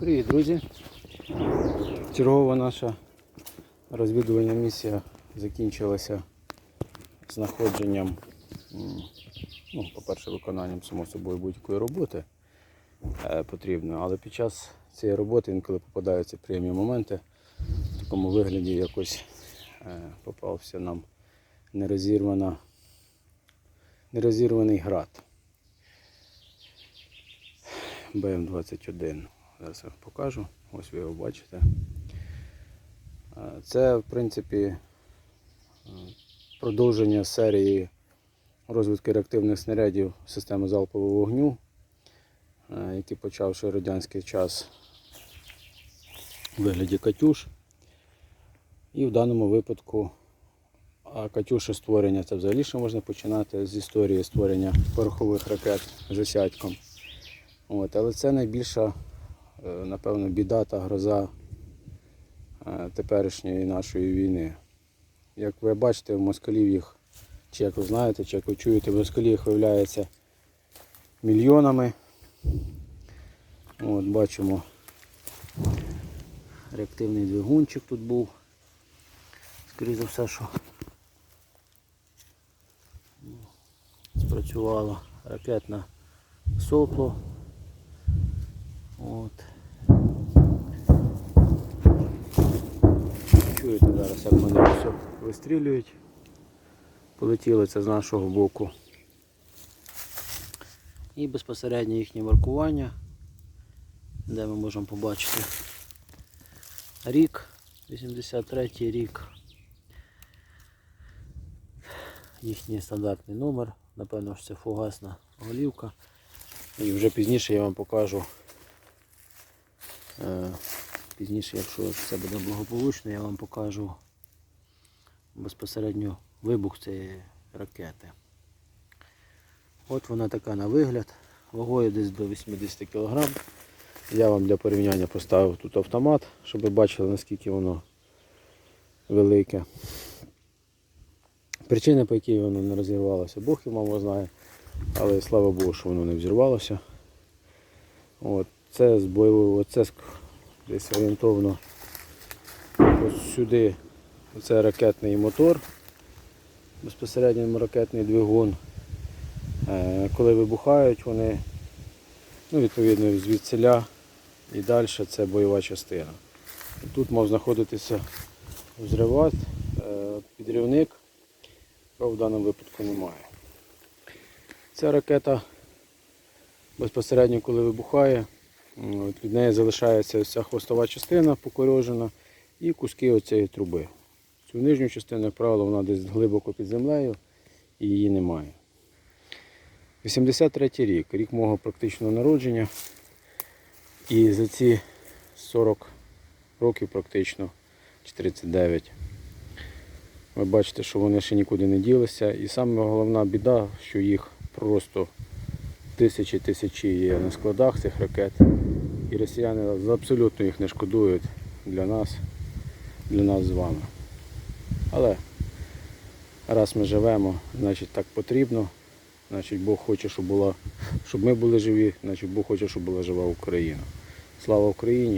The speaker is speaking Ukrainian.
Привіт, друзі! Чергова наша розвідувальна місія закінчилася знаходженням, ну, по-перше, виконанням само собою будь-якої роботи е, потрібно, але під час цієї роботи інколи попадаються приємні моменти. В такому вигляді якось е, попався нам нерозірвана, нерозірваний град. БМ-21. Зараз я вам покажу. Ось ви його бачите. Це, в принципі, е, продовження серії розвитку реактивних снарядів системи залпового вогню, е, які почав ще радянський час у вигляді Катюш. І в даному випадку а Катюші створення це взагалі ще можна починати з історії створення порохових ракет з осядьком. От, але це найбільша, напевно, біда та гроза е, теперішньої нашої війни. Як ви бачите, в москалів їх, чи як ви знаєте, чи як ви чуєте, в москалів їх виявляється мільйонами. От, бачимо, реактивний двигунчик тут був. Скоріше за все, що спрацювало ракетне сопло. От. Чуєте зараз, як вони все вистрілюють. Полетіло це з нашого боку. І безпосередньо їхнє маркування, де ми можемо побачити рік, 83 рік. Їхній стандартний номер, напевно, що це фугасна голівка. І вже пізніше я вам покажу Е, Пізніше, якщо все буде благополучно, я вам покажу безпосередньо вибух цієї ракети. От вона така на вигляд, вагою десь до 80 кг. Я вам для порівняння поставив тут автомат, щоб ви бачили наскільки воно велике. Причини, по якій воно не розірвалося, Бог і мама знає, але слава Богу, що воно не взірвалося. От, це з бойового, оце з- десь орієнтовно ось сюди. Це ракетний мотор, безпосередньо ракетний двигун. Е, Коли вибухають вони, ну, відповідно звідсиля і далі це бойова частина. Тут мав знаходитися взриват, е, підрівник, якого в даному випадку немає. Ця ракета безпосередньо коли вибухає, от від неї залишається ця хвостова частина покорежена і куски оцієї труби. Цю нижню частину, як правило, вона десь глибоко під землею і її немає. 83 рік, рік мого практичного народження. І за ці 40 років практично, чи 39, ви бачите, що вони ще нікуди не ділися. І саме головна біда, що їх просто тисячі тисячі є на складах цих ракет. І росіяни абсолютно їх не шкодують для нас, для нас з вами. Але раз ми живемо, значить так потрібно. Значить Бог хоче, щоб, була, щоб ми були живі, значить Бог хоче, щоб була жива Україна. Слава Україні!